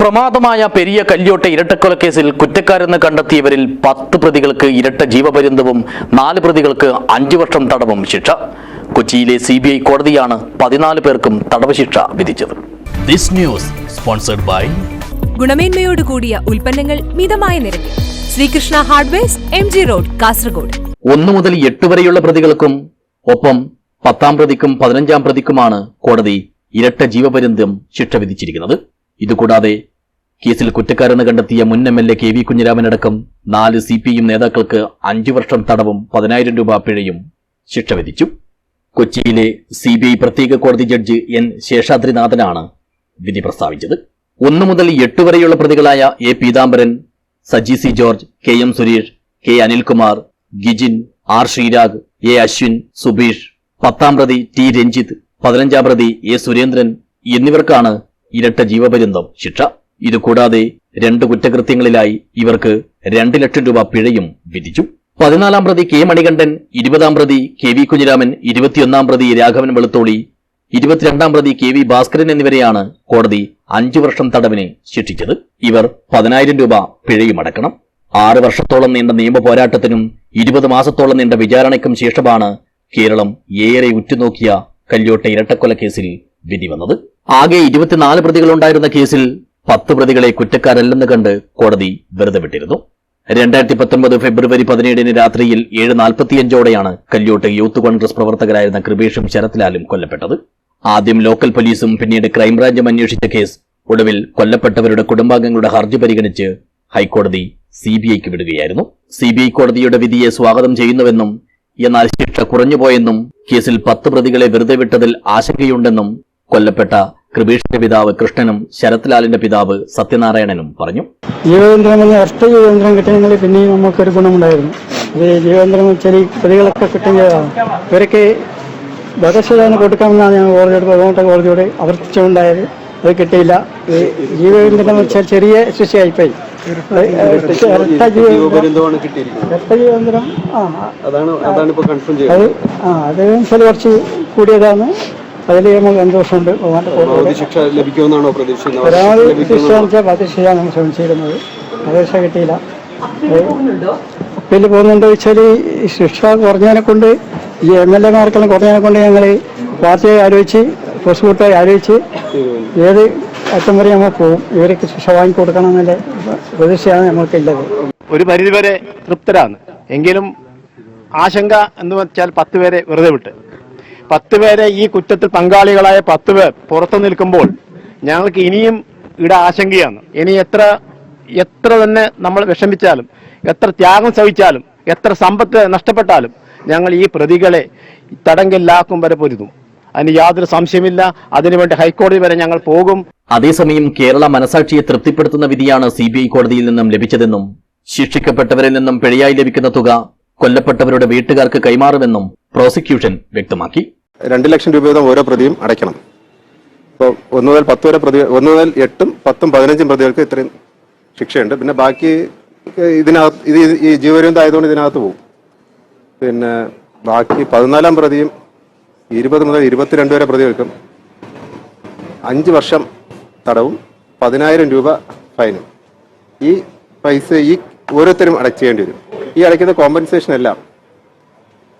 പ്രമാദമായ പെരിയ കല്യോട്ടെ ഇരട്ടക്കൊലക്കേസിൽ കുറ്റക്കാരെന്ന് കണ്ടെത്തിയവരിൽ പത്ത് പ്രതികൾക്ക് ഇരട്ട ജീവപര്യന്തവും നാല് പ്രതികൾക്ക് അഞ്ചു വർഷം തടവും ശിക്ഷ. കൊച്ചിയിലെ സി ബി ഐ കോടതിയാണ് പതിനാല് പേർക്കും തടവ് ശിക്ഷ വിധിച്ചത്. ദിസ് ന്യൂസ് സ്പോൺസർഡ് ബൈ ഗുണമേന്മയോട് കൂടിയ ഉൽപ്പന്നങ്ങൾ മിതമായ നിരക്കിൽ. Sreekrishna hardwares M G road Kasaragod. ഒന്നു മുതൽ എട്ട് വരെയുള്ള പ്രതികൾക്കും ഒപ്പം പത്താം പ്രതിക്കും പതിനഞ്ചാം പ്രതിക്കുമാണ് കോടതി ഇരട്ട ജീവപര്യന്തം ശിക്ഷ വിധിച്ചിരിക്കുന്നത്. ഇതുകൂടാതെ കേസിൽ കുറ്റക്കാരെന്ന് കണ്ടെത്തിയ മുൻ M L A K V കുഞ്ഞിരാമനടക്കം നാല് സി പി എം നേതാക്കൾക്ക് അഞ്ചു വർഷം തടവും പതിനായിരം രൂപ പിഴയും ശിക്ഷ വിധിച്ചു. കൊച്ചിയിലെ സി ബി ഐ പ്രത്യേക കോടതി ജഡ്ജ് എൻ ശേഷാദ്രിനാഥനാണ് വിധി പ്രസ്താവിച്ചത്. ഒന്നു മുതൽ എട്ട് വരെയുള്ള പ്രതികളായ A Peethambaran Saji C George K M Suresh K Anilkumar Gijin R Sreerag A Ashwin Subeesh പത്താം പ്രതി ടി രഞ്ജിത്ത് പതിനഞ്ചാം പ്രതി എ സുരേന്ദ്രൻ എന്നിവർക്കാണ് ഇരട്ട ജീവപര്യന്തം ശിക്ഷ. ഇതുകൂടാതെ രണ്ട് കുറ്റകൃത്യങ്ങളിലായി ഇവർക്ക് രണ്ട് ലക്ഷം രൂപ പിഴയും വിധിച്ചു. പതിനാലാം പ്രതി കെ മണികണ്ഠൻ ഇരുപതാം പ്രതി കെ വി കുഞ്ഞിരാമൻ ഇരുപത്തിയൊന്നാം പ്രതി രാഘവൻ വെളുത്തോളി ഇരുപത്തിരണ്ടാം പ്രതി കെ വി ഭാസ്കരൻ എന്നിവരെയാണ് കോടതി അഞ്ചു വർഷം തടവിന് ശിക്ഷിച്ചത്. ഇവർ പതിനായിരം രൂപ പിഴയും അടക്കണം. ആറ് വർഷത്തോളം നീണ്ട നിയമ പോരാട്ടത്തിനും ഇരുപത് മാസത്തോളം നീണ്ട വിചാരണയ്ക്കും ശേഷമാണ് കേരളം ഏറെ ഉറ്റുനോക്കിയ കല്യോട്ടെ ഇരട്ടക്കൊല കേസിൽ വിധി വന്നത് ആകെ ഇരുപത്തിനാല് പ്രതികളുണ്ടായിരുന്ന കേസിൽ പത്ത് പ്രതികളെ കുറ്റക്കാരല്ലെന്ന് കണ്ട് കോടതി വെറുതെ വിട്ടിരുന്നു. രണ്ടായിരത്തി പത്തൊൻപത് ഫെബ്രുവരി പതിനേഴിന് രാത്രിയിൽ ഏഴ് നാൽപ്പത്തിയഞ്ചോടെയാണ് കല്യോട്ട് യൂത്ത് കോൺഗ്രസ് പ്രവർത്തകരായിരുന്ന കൃപേഷും ശരത്ലാലും കൊല്ലപ്പെട്ടത്. ആദ്യം ലോക്കൽ പോലീസും പിന്നീട് ക്രൈംബ്രാഞ്ചും അന്വേഷിച്ച കേസ് ഒടുവിൽ കൊല്ലപ്പെട്ടവരുടെ കുടുംബാംഗങ്ങളുടെ ഹർജി പരിഗണിച്ച് ഹൈക്കോടതി സി ബി ഐക്ക് വിടുകയായിരുന്നു. സി ബി ഐ കോടതിയുടെ വിധിയെ സ്വാഗതം ചെയ്യുന്നുവെന്നും എന്നാൽ ശിക്ഷ കുറഞ്ഞുപോയെന്നും കേസിൽ പത്ത് പ്രതികളെ വെറുതെ വിട്ടതിൽ ആശങ്കയുണ്ടെന്നും കൊല്ലപ്പെട്ട കൃപേഷിന്റെ പിതാവ് കൃഷ്ണനും ശരത്ലാലിന്റെ പിതാവ് സത്യനാരായണനും പറഞ്ഞു. ജീവതന്ത്രം എന്ന ഒറ്റ ജീവതന്ത്രം കിട്ടിയെങ്കിൽ പിന്നെയും നമുക്കൊരു ഗുണമുണ്ടായിരുന്നു. ഇത് ജീവതന്ത്രം ഈ പ്രതികളൊക്കെ കിട്ടുന്നതാണ് ഇവരൊക്കെ വധശിതാണ് കൊടുക്കാമെന്നാണ് ഞാൻ കോടതിയോട് ബഹുമാനപ്പെട്ട കോടതിയോട് അവർത്തിച്ചുണ്ടായത് അത് കിട്ടിയില്ല. ഈ ജീവതന്ത്രം വെച്ചാൽ ചെറിയ ശിക്ഷയായിപ്പോയി. ഇരട്ട ജീവതന്ത്രം കിട്ടിയിരിക്കുന്നത്. ഇരട്ട ആ അതാണ് അതാണ് ഇപ്പൊ കൺഫേം അത് ആ അത് കുറച്ച് കൂടിയതാണ്. അതിൽ നമുക്ക് സന്തോഷമുണ്ട് പരമാവധി ശിക്ഷ ലഭിക്കുമെന്നാണോ പ്രതീക്ഷിക്കുന്നത്? പരമാവധി ശിക്ഷ? വെച്ചാൽ വധശിക്ഷയാണ് നമ്മൾ ശ്രമിച്ചിരുന്നത്. വധശിക്ഷ കിട്ടിയില്ല. അപ്പീൽ പോകുന്നുണ്ടോ? വെച്ചാൽ ഈ ശിക്ഷ കുറഞ്ഞതിനെ കൊണ്ട് ഈ എം എൽ എമാർക്കെല്ലാം കുറഞ്ഞതിനെ കൊണ്ട് ഞങ്ങൾ പാർട്ടിയെ ആലോചിച്ച് പ്രോസിക്യൂട്ടറെ ആലോചിച്ച് ഏത് അറ്റം വരെ നമ്മൾ പോകും. ഇവർക്ക് ശിക്ഷ വാങ്ങിക്കൊടുക്കണം എന്നുള്ള പ്രതീക്ഷയാണ് നമ്മൾക്കുള്ളത് ഒരു പരിധിവരെ തൃപ്തരാണ്. എങ്കിലും ആശങ്ക എന്ന് വെച്ചാൽ പത്ത് പേരെ വെറുതെ വിട്ട്. പത്ത് പേരെ ഈ കുറ്റത്തിൽ പങ്കാളികളായ പത്ത് പേർ പുറത്തു നിൽക്കുമ്പോൾ ഞങ്ങൾക്ക് ഇനിയും ഇവിടെ ആശങ്കയാണ്. ഇനി എത്ര എത്ര തന്നെ നമ്മൾ വിഷമിച്ചാലും എത്ര ത്യാഗം സഹിച്ചാലും എത്ര സമ്പത്ത് നഷ്ടപ്പെട്ടാലും ഞങ്ങൾ ഈ പ്രതികളെ തടങ്കലിലാക്കും വരെ പൊരുതും. അതിന് യാതൊരു സംശയമില്ല അതിനുവേണ്ടി ഹൈക്കോടതി വരെ ഞങ്ങൾ പോകും. അതേസമയം കേരള മനസാക്ഷിയെ തൃപ്തിപ്പെടുത്തുന്ന വിധിയാണ് സി കോടതിയിൽ നിന്നും ലഭിച്ചതെന്നും ശിക്ഷിക്കപ്പെട്ടവരിൽ നിന്നും പിഴയായി ലഭിക്കുന്ന തുക കൊല്ലപ്പെട്ടവരുടെ വീട്ടുകാർക്ക് കൈമാറുമെന്നും പ്രോസിക്യൂഷൻ വ്യക്തമാക്കി. രണ്ട് ലക്ഷം രൂപ വീതം ഓരോ പ്രതിയും അടയ്ക്കണം. ഇപ്പോൾ ഒന്ന് മുതൽ പത്ത് വരെ പ്രതി ഒന്ന് മുതൽ എട്ടും പത്തും പതിനഞ്ചും പ്രതികൾക്ക് ഇത്രയും ശിക്ഷയുണ്ട്. പിന്നെ ബാക്കി ഇതിനകത്ത് ഇത് ഈ ജീവപര്യന്തം ആയതുകൊണ്ട് ഇതിനകത്ത് പോകും പിന്നെ ബാക്കി പതിനാലാം പ്രതിയും ഇരുപത് മുതൽ ഇരുപത്തിരണ്ട് വരെ പ്രതികൾക്കും അഞ്ച് വർഷം തടവും പതിനായിരം രൂപ ഫൈനും. ഈ പൈസ ഈ ഓരോരുത്തരും അടയ്ക്കേണ്ടി വരും. ഈ അടയ്ക്കുന്ന കോമ്പൻസേഷൻ എല്ലാം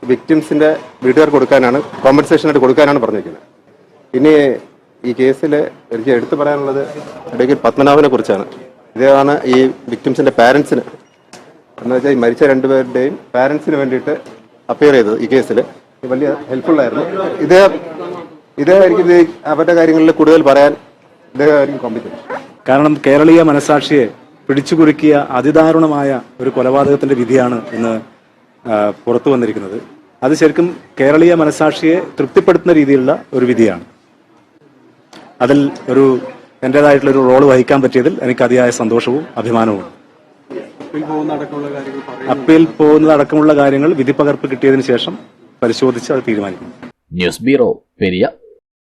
വിക്ടിംസിന്റെ വീട്ടുകാർക്ക് കൊടുക്കാനാണ് കോമ്പൻസേഷൻ ആയിട്ട് കൊടുക്കാനാണ് പറഞ്ഞിരിക്കുന്നത്. ഇനി ഈ കേസിൽ എനിക്ക് എടുത്തു പറയാനുള്ളത് അഡ്വക്കേറ്റ് പത്മനാഭനെ കുറിച്ചാണ്. ഇതാണ് ഈ വിക്ടിംസിന്റെ പാരന്റ്സിന് എന്ന് വെച്ചാൽ ഈ മരിച്ച രണ്ടുപേരുടെയും പാരന്റ്സിന് വേണ്ടിയിട്ട് അപ്പിയർ ചെയ്തത് ഈ കേസിൽ വലിയ ഹെൽപ്ഫുള്ളായിരുന്നു ഇതേ ഇത് അവരുടെ കാര്യങ്ങളിൽ കൂടുതൽ പറയാൻ ഇദ്ദേഹമായിരിക്കും കോമ്പറ്റൻസ് കാരണം കേരളീയ മനസാക്ഷിയെ പിടിച്ചുകുലുക്കിയ അതിദാരുണമായ ഒരു കൊലപാതകത്തിന്റെ വിധിയാണ് ഇന്ന് പുറത്തു വന്നിരിക്കുന്നത്. അത് ശരിക്കും കേരളീയ മനസാക്ഷിയെ തൃപ്തിപ്പെടുത്തുന്ന രീതിയിലുള്ള ഒരു വിധിയാണ്. അതിൽ ഒരു എന്റെതായിട്ടുള്ള ഒരു റോൾ വഹിക്കാൻ പറ്റിയതിൽ എനിക്ക് അതിയായ സന്തോഷവും അഭിമാനവും അപ്പീൽ പോകുന്നതടക്കമുള്ള കാര്യങ്ങൾ വിധി പകർപ്പ് കിട്ടിയതിനു ശേഷം പരിശോധിച്ച് അത് തീരുമാനിക്കും ന്യൂസ് ബ്യൂറോ പെരിയ